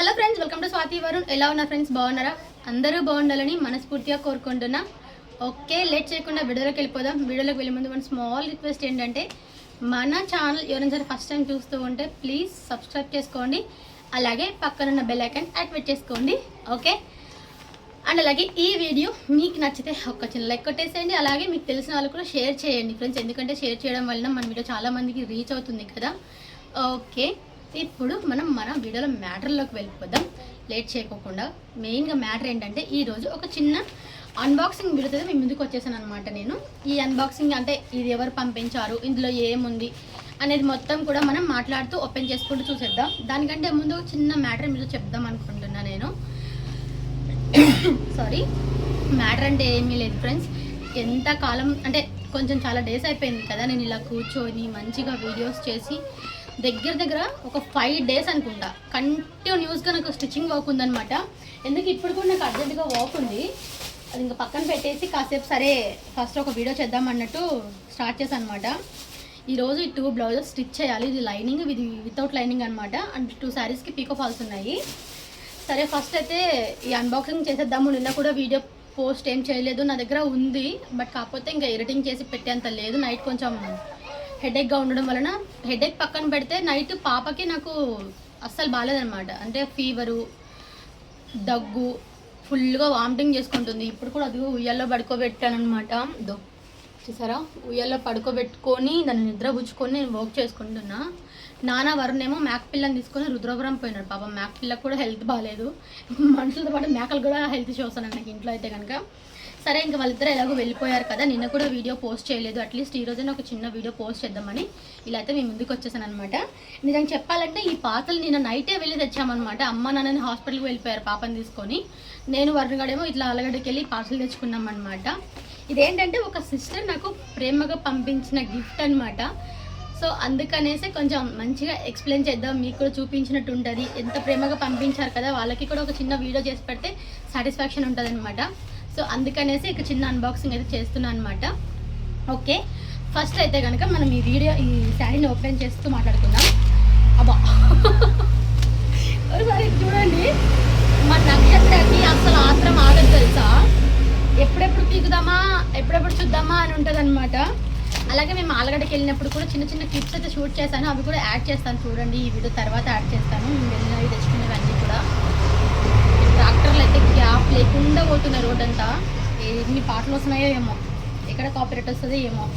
Hello friends welcome to Swathi Varun ఎలా ఉన్నారు friends బాగున్నారా? అందరూ బాగుండాలని మనస్ఫూర్తిగా కోరుకుంటున్నా. ఓకే లేట్ చేయకుండా వీడియోలోకి వెళ్ళిపోదాం. వీడియోలోకి వెళ్ళే ముందు మన స్మాల్ రిక్వెస్ట్ ఏంటంటే మన ఛానల్ ఎవరైనా సరే ఫస్ట్ టైం చూస్తూ ఉంటే ప్లీజ్ సబ్స్క్రైబ్ చేసుకోండి. అలాగే పక్కనున్న బెల్ ఐకాన్ యాక్టివేట్ చేసుకోండి. ఓకే అండ్ అలాగే ఈ వీడియో మీకు నచ్చితే ఒక చిన్న లైక్ కొట్టేసేయండి. అలాగే మీకు తెలిసిన వాళ్ళు కూడా షేర్ చేయండి ఫ్రెండ్స్ ఎందుకంటే షేర్ చేయడం వలన మన వీడియో చాలామందికి రీచ్ అవుతుంది కదా. ఓకే ఇప్పుడు మనం మన వీడియోలో మ్యాటర్లోకి వెళ్ళిపోదాం. లేట్ చేయకోకుండా. మెయిన్గా మ్యాటర్ ఏంటంటే ఈరోజు ఒక చిన్న అన్బాక్సింగ్ వీడియోతో మీ ముందుకు వచ్చేసాను అనమాట నేను. ఈ అన్బాక్సింగ్ అంటే ఇది ఎవరు పంపించారు ఇందులో ఏముంది అనేది మొత్తం కూడా మనం మాట్లాడుతూ ఓపెన్ చేసుకుంటూ చూసేద్దాం. దానికంటే ముందు ఒక చిన్న మ్యాటర్ మీరు చెప్దాం అనుకుంటున్నా నేను. సారీ మ్యాటర్ అంటే ఏమీ లేదు ఫ్రెండ్స్ ఎంత కాలం అంటే కొంచెం చాలా డేస్ అయిపోయింది కదా నేను ఇలా కూర్చొని మంచిగా వీడియోస్ చేసి దగ్గర దగ్గర ఒక ఫైవ్ డేస్ అనుకుంటా. కంటిన్యూస్గా నాకు స్టిచ్చింగ్ వర్క్ ఉందనమాట ఎందుకు ఇప్పుడు కూడా నాకు అర్జెంటుగా వర్క్ ఉంది. అది ఇంకా పక్కన పెట్టేసి కాసేపు సరే ఫస్ట్ ఒక వీడియో చేద్దాం అన్నట్టు స్టార్ట్ చేశాను అనమాట ఈరోజు ఈ టూ బ్లౌజెస్ స్టిచ్ చేయాలి. ఇది లైనింగ్ ఇది వితౌట్ లైనింగ్ అనమాట అండ్ టూ శారీస్కి పీకో ఫాల్స్ ఉన్నాయి. సరే ఫస్ట్ అయితే ఈ అన్బాక్సింగ్ చేసేద్దాము. నిన్న కూడా వీడియో పోస్ట్ ఏం చేయలేదు. నా దగ్గర ఉంది. బట్ కాకపోతే ఇంకా ఎడిటింగ్ చేసి పెట్టేంత లేదు. నైట్ కొంచెం హెడేక్గా ఉండడం వలన హెడేక్ పక్కన పెడితే నైట్ పాపకి నాకు అస్సలు బాగాలేదనమాట అంటే ఫీవరు దగ్గు ఫుల్గా వామిటింగ్ చేసుకుంటుంది. ఇప్పుడు కూడా అది ఉయ్యాల్లో పడుకోబెట్టాను అనమాట దో చూసారా? ఉయ్యాల్లో పడుకోబెట్టుకొని దాన్ని నిద్రపుచ్చుకొని నేను వర్క్ చేసుకుంటున్నా. నాన్న వరుణేమో మేక పిల్లని తీసుకొని రుద్రపురం పోయినాడు పాపం. మేక పిల్లకు కూడా హెల్త్ బాగాలేదు మనుషులతో పాటు మేకలు కూడా హెల్త్ ఇష్యూస్ నాకు ఇంట్లో అయితే కనుక. సరే ఇంకా వాళ్ళిద్దరు ఎలాగో వెళ్ళిపోయారు కదా నిన్న కూడా వీడియో పోస్ట్ చేయలేదు. అట్లీస్ట్ ఈ రోజున ఒక చిన్న వీడియో పోస్ట్ చేద్దామని ఇలా అయితే మేము ముందుకు వచ్చేసాను అనమాట నిజంగా చెప్పాలంటే ఈ పాతలు నిన్న నైటే వెళ్ళి తెచ్చామన్నమాట. అమ్మ నాన్నని హాస్పిటల్కి వెళ్ళిపోయారు పాపని తీసుకొని. నేను వరుణగాడేమో ఇట్లా అలగడ్డకి వెళ్ళి పార్సల్ తెచ్చుకున్నాం అనమాట ఇదేంటంటే ఒక సిస్టర్ నాకు ప్రేమగా పంపించిన గిఫ్ట్ అనమాట సో అందుకనేసి కొంచెం మంచిగా ఎక్స్ప్లెయిన్ చేద్దాం. మీకు కూడా చూపించినట్టు ఉంటుంది. ఎంత ప్రేమగా పంపించారు కదా వాళ్ళకి కూడా ఒక చిన్న వీడియో చేసి పెడితే సాటిస్ఫాక్షన్ ఉంటుంది అనమాట సో అందుకనేసి ఇక చిన్న అన్బాక్సింగ్ అయితే చేస్తున్నాను అనమాట ఓకే. ఫస్ట్ అయితే కనుక మనం ఈ వీడియో ఈ శారీని ఓపెన్ చేస్తూ మాట్లాడుకుందాం. అబ్బా. ఒకసారి చూడండి. మా నక్షత్రకి అసలు ఆత్రం ఆగదు తెలుసా? ఎప్పుడెప్పుడు పీకుదామా ఎప్పుడెప్పుడు చూద్దామా అని ఉంటుంది అనమాట అలాగే మేము ఆలగడ్డకి వెళ్ళినప్పుడు కూడా చిన్న చిన్న క్లిప్స్ అయితే షూట్ చేశాను. అవి కూడా యాడ్ చేస్తాను చూడండి. ఈ వీడియో తర్వాత యాడ్ చేస్తాను మేము వెళ్ళినవి తెచ్చుకునేవన్నీ కూడా ట్రాక్టర్లు అయితే గ్యాప్ లేకుండా పోతున్న రోడ్ అంతా. ఎన్ని పాటలు వస్తున్నాయో ఏమో. ఎక్కడ కాపరేట్ వస్తుందో ఏమో.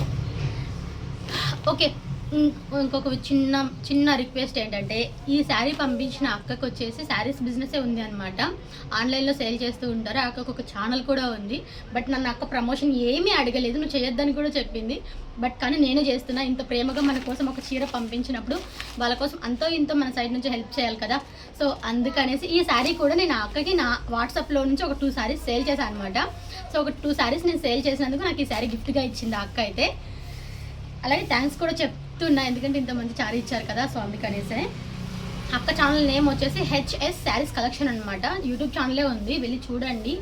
ఓకే. ఇంకొక చిన్న చిన్న రిక్వెస్ట్ ఏంటంటే ఈ శారీ పంపించిన అక్కకు వచ్చేసి శారీస్ బిజినెసే ఉంది అనమాట ఆన్లైన్లో సేల్ చేస్తూ ఉంటారు. ఆ అక్కకు ఒక ఛానల్ కూడా ఉంది. బట్ నన్ను అక్క ప్రమోషన్ ఏమీ అడగలేదు. నువ్వు చేయొద్దని కూడా చెప్పింది. బట్ కానీ నేనే చేస్తున్నా. ఇంత ప్రేమగా మన కోసం ఒక చీర పంపించినప్పుడు వాళ్ళ కోసం అంతో ఇంతో మన సైడ్ నుంచి హెల్ప్ చేయాలి కదా. సో అందుకనేసి ఈ శారీ కూడా నేను అక్కకి నా వాట్సాప్లో నుంచి ఒక టూ శారీస్ సేల్ చేశాను అనమాట సో ఒక టూ శారీస్ నేను సేల్ చేసినందుకు నాకు ఈ శారీ గిఫ్ట్గా ఇచ్చింది ఆ అక్క అయితే. అలాగే థ్యాంక్స్ కూడా చెప్ చెప్తున్నా ఎందుకంటే ఇంతమంది చారీ ఇచ్చారు కదా సో అందుకనేసే అక్క ఛానల్ నేమ్ వచ్చేసి హెచ్ఎస్ శారీస్ కలెక్షన్ అనమాట యూట్యూబ్ ఛానలే ఉంది వెళ్ళి చూడండి.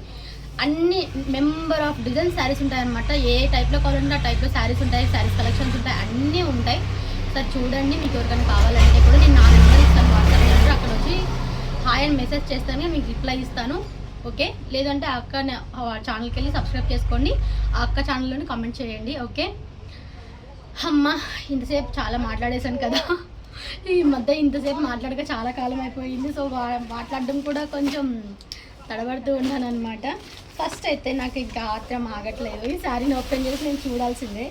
అన్ని మెంబర్ ఆఫ్ డిజైన్ శారీస్ ఉంటాయన్నమాట. ఏ టైప్లో కావాలంటే ఆ టైప్లో శారీస్ ఉంటాయి శారీస్ కలెక్షన్స్ ఉంటాయి అన్నీ ఉంటాయి. సార్ చూడండి మీకు ఎవరికైనా కావాలంటే కూడా నేను నా నెంబర్ ఇస్తాను వాట్సాప్ నెంబర్. అక్కడ వచ్చి హాయ్ అని మెసేజ్ చేస్తాను మీకు రిప్లై ఇస్తాను. ఓకే? లేదంటే అక్క ఛానల్కి వెళ్ళి సబ్స్క్రైబ్ చేసుకోండి. ఆ అక్క ఛానల్లోని కామెంట్ చేయండి ఓకే? అమ్మ ఇంతసేపు చాలా మాట్లాడేశాను కదా. ఈ మధ్య ఇంతసేపు మాట్లాడక చాలా కాలం అయిపోయింది. సో మాట్లాడడం కూడా కొంచెం తడబడుతూ ఉన్నాను అనమాట ఫస్ట్ అయితే నాకు ఇంకా ఆత్రం ఆగట్లేదు. ఈ శారీని ఓపెన్ చేసి నేను చూడాల్సిందే.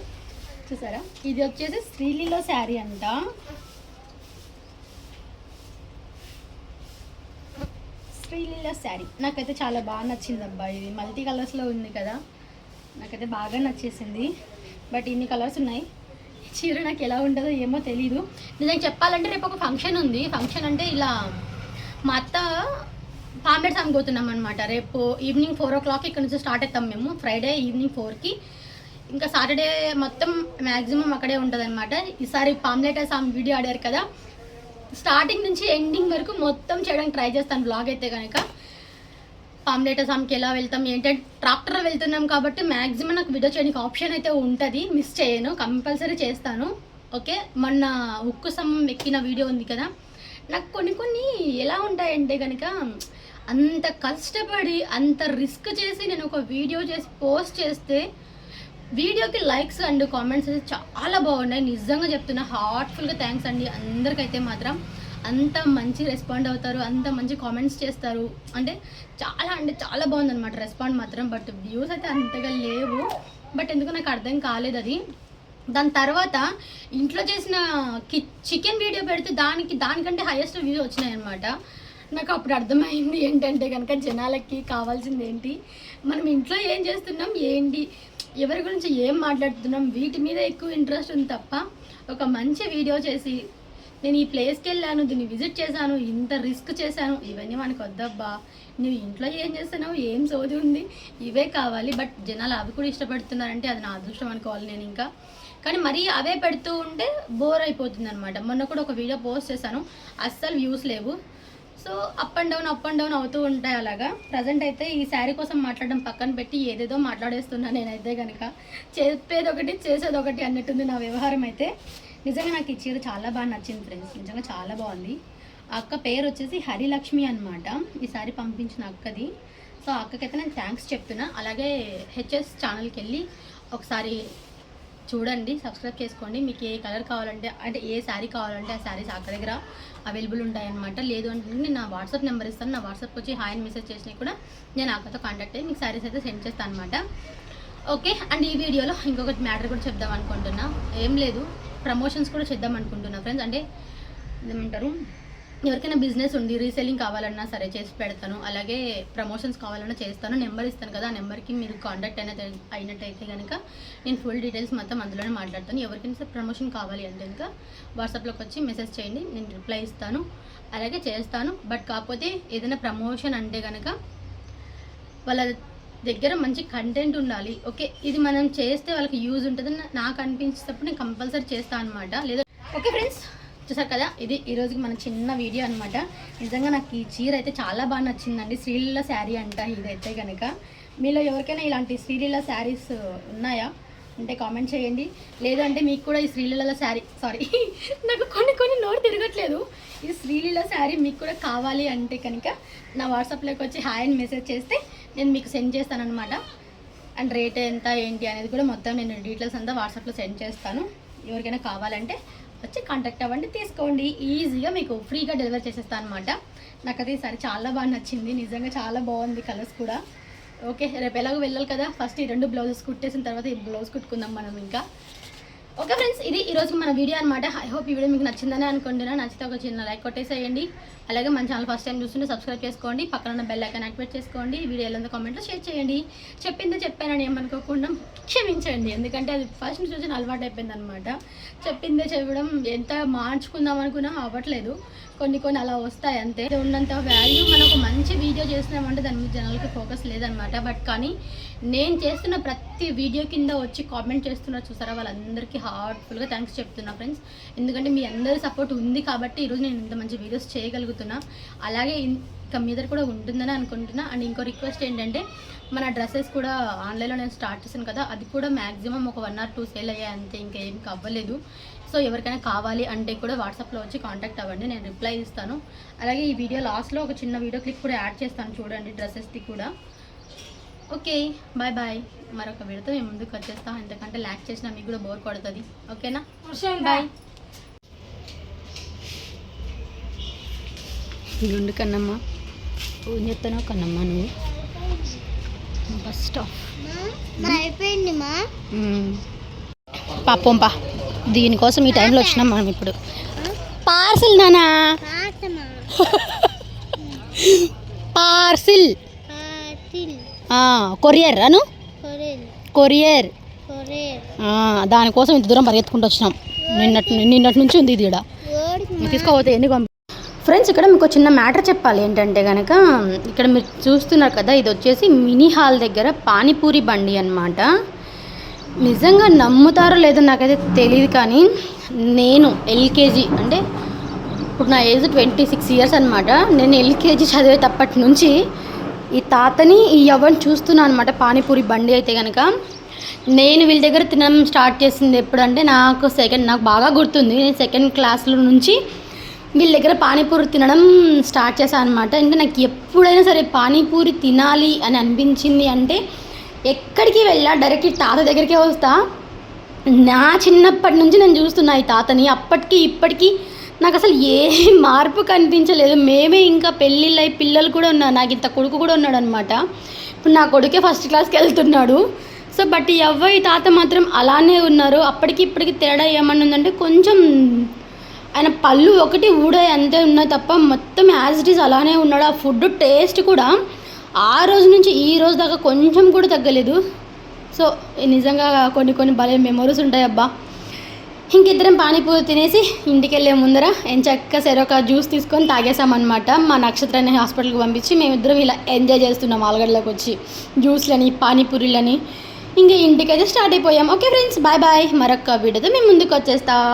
చూసారా? ఇది వచ్చేసి శ్రీలీలో శారీ అంట. శ్రీలీల శారీ. నాకైతే చాలా బాగా నచ్చింది అబ్బాయి ఇది. మల్టీ కలర్స్లో ఉంది కదా. నాకైతే బాగా నచ్చేసింది. బట్ ఇన్ని కలర్స్ ఉన్నాయి. చీర నాకు ఎలా ఉంటుందో ఏమో తెలీదు. నిజంగా చెప్పాలంటే రేపు ఒక ఫంక్షన్ ఉంది. ఫంక్షన్ అంటే ఇలా మా అత్త పాంబెడ్ పోతున్నాం అనమాట రేపు ఈవినింగ్ ఫోర్ ఓ క్లాక్ ఇక్కడ నుంచి స్టార్ట్ అవుతాం మేము. ఫ్రైడే ఈవినింగ్ ఫోర్కి ఇంకా సాటర్డే మొత్తం మ్యాక్సిమం అక్కడే ఉంటుంది అనమాట ఈసారి పాంబ్లెట్ సాంగ్ వీడియో ఆడారు కదా. స్టార్టింగ్ నుంచి ఎండింగ్ వరకు మొత్తం చేయడానికి ట్రై చేస్తాను. బ్లాగ్ అయితే కనుక కాంబినేటర్స్ ఆమెకి ఎలా వెళ్తాం ఏంటంటే ట్రాక్టర్ వెళ్తున్నాం కాబట్టి మ్యాక్సిమం నాకు వీడియో చేయడానికి ఆప్షన్ అయితే ఉంటుంది. మిస్ చేయను కంపల్సరీ చేస్తాను. ఓకే? మొన్న ఉక్కు సం ఎక్కిన వీడియో ఉంది కదా? నాకు కొన్ని కొన్ని ఎలా ఉంటాయంటే కనుక అంత కష్టపడి అంత రిస్క్ చేసి నేను ఒక వీడియో చేసి పోస్ట్ చేస్తే వీడియోకి లైక్స్ అండ్ కామెంట్స్ అయితే చాలా బాగున్నాయి. నిజంగా చెప్తున్నా హార్ట్ఫుల్గా థ్యాంక్స్ అండి. అందరికైతే మాత్రం. అంత మంచి రెస్పాండ్ అవుతారు అంత మంచి కామెంట్స్ చేస్తారు. అంటే చాలా అంటే చాలా బాగుందన్నమాట రెస్పాండ్ మాత్రం. బట్ వ్యూస్ అయితే అంతగా లేవు. బట్ ఎందుకు నాకు అర్థం కాలేదు అది. దాని తర్వాత ఇంట్లో చేసిన కి చికెన్ వీడియో పెడితే దానికి దానికంటే హైయెస్ట్ వ్యూ వచ్చినాయి అనమాట నాకు అప్పుడు అర్థమైంది ఏంటంటే కనుక జనాలకి కావాల్సింది ఏంటి? మనం ఇంట్లో ఏం చేస్తున్నాం? ఏంటి? ఎవరి గురించి ఏం మాట్లాడుతున్నాం? వీటి మీద ఎక్కువ ఇంట్రెస్ట్ ఉంది తప్ప ఒక మంచి వీడియో చేసి నేను ఈ ప్లేస్కి వెళ్ళాను దీన్ని విజిట్ చేశాను ఇంత రిస్క్ చేశాను. ఇవన్నీ మనకు వద్దబ్బా. నువ్వు ఇంట్లో ఏం చేస్తున్నావు? ఏం సోది ఉంది? ఇవే కావాలి. బట్ జనాలు అవి కూడా ఇష్టపడుతున్నారంటే అది నా అదృష్టం అనుకోవాలి నేను ఇంకా. కానీ మరీ అవే పెడుతూ ఉంటే బోర్ అయిపోతుంది అనమాట మొన్న కూడా ఒక వీడియో పోస్ట్ చేశాను. అస్సలు వ్యూస్ లేవు. So up and down up and down అవుతూ ఉంటాయి అలాగా. ప్రజెంట్ అయితే ఈ శారీ కోసం మాట్లాడడం పక్కన పెట్టి ఏదేదో మాట్లాడేస్తున్నా నేనైతే కనుక చెప్పేది ఒకటి చేసేది ఒకటి అన్నట్టుంది నా వ్యవహారం అయితే. నిజంగా నాకు ఈ చీర చాలా బాగా నచ్చింది ఫ్రెండ్స్ నిజంగా చాలా బాగుంది. అక్క పేరు వచ్చేసి హరిలక్ష్మి అనమాట ఈ సారీ పంపించిన అక్కది. సో అక్కకైతే నేను థ్యాంక్స్ చెప్తున్నా. అలాగే హెచ్ఎస్ ఛానల్కి వెళ్ళి ఒకసారి చూడండి సబ్స్క్రైబ్ చేసుకోండి. మీకు ఏ కలర్ కావాలంటే అంటే ఏ శారీ కావాలంటే ఆ శారీస్ అక్క దగ్గర అవైలబుల్ ఉంటాయన్నమాట. లేదు అంటే నేను నా వాట్సాప్ నెంబర్ ఇస్తాను. నా వాట్సాప్కి వచ్చి హాయ్ అని మెసేజ్ చేసినా కూడా నేను అక్కతో కాంటాక్ట్ అయ్యి మీకు శారీస్ అయితే సెండ్ చేస్తాను అనమాట ఓకే అండ్ ఈ వీడియోలో ఇంకొకటి మ్యాటర్ కూడా చెప్దాం అనుకుంటున్నా. ఏం లేదు. ప్రమోషన్స్ కూడా చేద్దాం అనుకుంటున్నా ఫ్రెండ్స్ అంటే ఏమంటారు ఎవరికైనా బిజినెస్ ఉంది రీసెల్లింగ్ కావాలన్నా సరే చేసి పెడతాను. అలాగే ప్రమోషన్స్ కావాలన్నా చేస్తాను. నెంబర్ ఇస్తాను కదా ఆ నెంబర్కి మీరు కాంటాక్ట్ అయిన అయినట్టయితే కనుక నేను ఫుల్ డీటెయిల్స్ మొత్తం అందులోనే మాట్లాడతాను. ఎవరికైనా సరే ప్రమోషన్ కావాలి అంటే కనుక వాట్సాప్లోకి వచ్చి మెసేజ్ చేయండి నేను రిప్లై ఇస్తాను. అలాగే చేస్తాను. బట్ కాకపోతే ఏదైనా ప్రమోషన్ అంటే కనుక వాళ్ళ దగ్గర మంచి కంటెంట్ ఉండాలి. ఓకే ఇది మనం చేస్తే వాళ్ళకి యూజ్ ఉంటుందని నాకు అనిపించేటప్పుడు నేను కంపల్సరీ చేస్తాను అనమాట లేదా ఓకే ఫ్రెండ్స్ చూసారు కదా? ఇది ఈరోజుకి మన చిన్న వీడియో అనమాట నిజంగా నాకు ఈ చీర అయితే చాలా బాగా నచ్చిందండి. శ్రీలీల శారీ అంట ఇదైతే కనుక మీలో ఎవరికైనా ఇలాంటి శ్రీలీల శారీస్ ఉన్నాయా? అంటే కామెంట్ చేయండి. లేదంటే మీకు కూడా ఈ శ్రీలీల శారీ సారీ నాకు కొన్ని కొన్ని నోరు తిరగట్లేదు. ఈ శ్రీలీల శారీ మీకు కూడా కావాలి అంటే కనుక నా వాట్సాప్లోకి వచ్చి హాయ్ అని మెసేజ్ చేస్తే నేను మీకు సెండ్ చేస్తాను అనమాట అండ్ రేట్ ఎంత ఏంటి అనేది కూడా మొత్తం నేను డీటెయిల్స్ అంతా వాట్సాప్లో సెండ్ చేస్తాను. ఎవరికైనా కావాలంటే వచ్చి కాంటాక్ట్ అవ్వండి తీసుకోండి. ఈజీగా మీకు ఫ్రీగా డెలివరీ చేసేస్తాను అనమాట నాకైతే ఈసారి చాలా బాగా నచ్చింది. నిజంగా చాలా బాగుంది కలర్స్ కూడా. ఓకే రేపు ఎలాగో వెళ్ళాలి కదా. ఫస్ట్ ఈ రెండు బ్లౌజెస్ కుట్టేసిన తర్వాత ఈ బ్లౌజ్ కుట్టుకుందాం మనం ఇంకా. ఓకే ఫ్రెండ్స్ ఇది ఈరోజు మన వీడియో అనమాట ఐ హోప్ ఈ వీడియో మీకు నచ్చిందని అనుకుంటున్నా. నచ్చితే ఒక చిన్న లైక్ కొట్టేసేయండి. అలాగే మన ఛానల్ ఫస్ట్ టైం చూస్తుంటే సబ్స్క్రైబ్ చేసుకోండి. పక్కన ఉన్న బెల్ ఐకాన్ యాక్టివేట్ చేసుకోండి. వీడియో ఎలా కామెంట్లో షేర్ చేయండి. చెప్పిందే చెప్పానని ఏమనుకోకుండా క్షమించండి. ఎందుకంటే అది ఫస్ట్ నుంచి చూసిన అలవాటు అయిపోయింది అనమాట చెప్పిందే చెప్పడం ఎంత మార్చుకుందాం అనుకున్నా అవ్వట్లేదు. కొన్ని కొన్ని అలా వస్తాయి అంతే. ఉన్నంత వాల్యూ మనం ఒక మంచి వీడియో చేస్తున్నామంటే దాని మీద జనాలకి ఫోకస్ లేదనమాట బట్ కానీ నేను చేస్తున్న ప్రతి వీడియో కింద వచ్చి కామెంట్ చేస్తున్నారు చూసారా? వాళ్ళందరికీ హార్ట్ఫుల్గా థ్యాంక్స్ చెప్తున్నా ఫ్రెండ్స్ ఎందుకంటే మీ అందరి సపోర్ట్ ఉంది కాబట్టి ఈరోజు నేను ఇంత మంచి వీడియోస్ చేయగలుగుతున్నా. అలాగే ఇంకా మీద కూడా ఉంటుందని అనుకుంటున్నా. అండ్ ఇంకో రిక్వెస్ట్ ఏంటంటే మన డ్రెస్సెస్ కూడా ఆన్లైన్లో నేను స్టార్ట్ చేశాను కదా అది కూడా మ్యాక్సిమం ఒక వన్ ఆర్ టూ సేల్ అయ్యాయి అంతే ఇంకా ఏం అవ్వలేదు సో ఎవరికైనా కావాలి అంటే కూడా వాట్సాప్లో వచ్చి కాంటాక్ట్ అవ్వండి నేను రిప్లై ఇస్తాను. అలాగే ఈ వీడియో లాస్ట్లో ఒక చిన్న వీడియో క్లిప్ కూడా యాడ్ చేస్తాను చూడండి డ్రెస్సెస్ది కూడా. Okay bye bye. మరొక వీడియోతో మేము ముందుకు వచ్చేస్తాం. ఎందుకంటే ల్యాక్ చేసినా మీకు కూడా బోర్ కొడుతుంది. ఓకేనా? బాయ్. గుండు కన్నమ్మ. ఏం చెప్తానో కన్నమ్మ నువ్వు? బస్ స్టాప్ అయిపోయింది మా. పాపం పా దీనికోసం ఈ టైంలో వచ్చినాం మనం ఇప్పుడు. పార్సిల్ నానా. పార్సిల్. కొరియర్ అను? కొరియర్. దానికోసం ఇంత దూరం పరిగెత్తుకుంటూ వచ్చినాం. నిన్నటి నిన్నటి నుంచి ఉంది ఇది. ఓడి తీసుకోపోతే ఎన్ని పంపి ఫ్రెండ్స్ ఇక్కడ మీకు చిన్న మ్యాటర్ చెప్పాలి ఏంటంటే కనుక ఇక్కడ మీరు చూస్తున్నారు కదా ఇది వచ్చేసి మినీ హాల్ దగ్గర పానీపూరి బండి అన్నమాట. నిజంగా నమ్ముతారో లేదో నాకైతే తెలియదు కానీ నేను ఎల్కేజీ అంటే ఇప్పుడు నా ఏజ్ ట్వంటీ సిక్స్ ఇయర్స్ అనమాట నేను ఎల్కేజీ చదివేటప్పటి నుంచి ఈ తాతని ఈ యవ్వని చూస్తున్నాను అనమాట పానీపూరి బండి అయితే కనుక నేను వీళ్ళ దగ్గర తినడం స్టార్ట్ చేసింది ఎప్పుడంటే నాకు సెకండ్ నాకు బాగా గుర్తుంది. నేను సెకండ్ క్లాస్లో నుంచి వీళ్ళ దగ్గర పానీపూరి తినడం స్టార్ట్ చేశాను అనమాట అంటే నాకు ఎప్పుడైనా సరే పానీపూరి తినాలి అని అనిపించింది అంటే ఎక్కడికి వెళ్ళా డైరెక్ట్ తాత దగ్గరికే వస్తా. నా చిన్నప్పటి నుంచి నేను చూస్తున్నా ఈ తాతని. అప్పటికి ఇప్పటికీ నాకు అసలు ఏ మార్పు కనిపించలేదు. మేమే ఇంకా పెళ్ళిళ్ళై పిల్లలు కూడా ఉన్నారు నాకు ఇంత కొడుకు కూడా ఉన్నాడు అనమాట ఇప్పుడు నా కొడుకే ఫస్ట్ క్లాస్కి వెళ్తున్నాడు. సో బట్ ఎవ్వరి తాత మాత్రం అలానే ఉన్నారు. అప్పటికి ఇప్పటికి తేడా ఏమన్నా ఉందంటే కొంచెం ఆయన పళ్ళు ఒకటి ఊడ అంతే ఉన్నాయి తప్ప మొత్తం యాజ్ ఇట్ ఈస్ అలానే ఉన్నాడు. ఆ ఫుడ్ టేస్ట్ కూడా ఆ రోజు నుంచి ఈ రోజు దాకా కొంచెం కూడా తగ్గలేదు. సో నిజంగా కొన్ని కొన్ని భలే మెమొరీస్ ఉంటాయి అబ్బా ఇంకిద్దరం పానీపూరి తినేసి ఇంటికి వెళ్ళే ముందర ఎంచక్క సెరొక జ్యూస్ తీసుకొని తాగేసామన్నమాట మా నక్షత్రాన్ని హాస్పిటల్కి పంపించి మేమిద్దరం ఇలా ఎంజాయ్ చేస్తున్నాం ఆలగడ్డలోకి వచ్చి జ్యూస్లని పానీపూరీలని. ఇంకా ఇంటికైతే స్టార్ట్ అయిపోయాం. Okay friends bye bye. మరొక వీడియోతో మేము ముందుకు వచ్చేస్తాం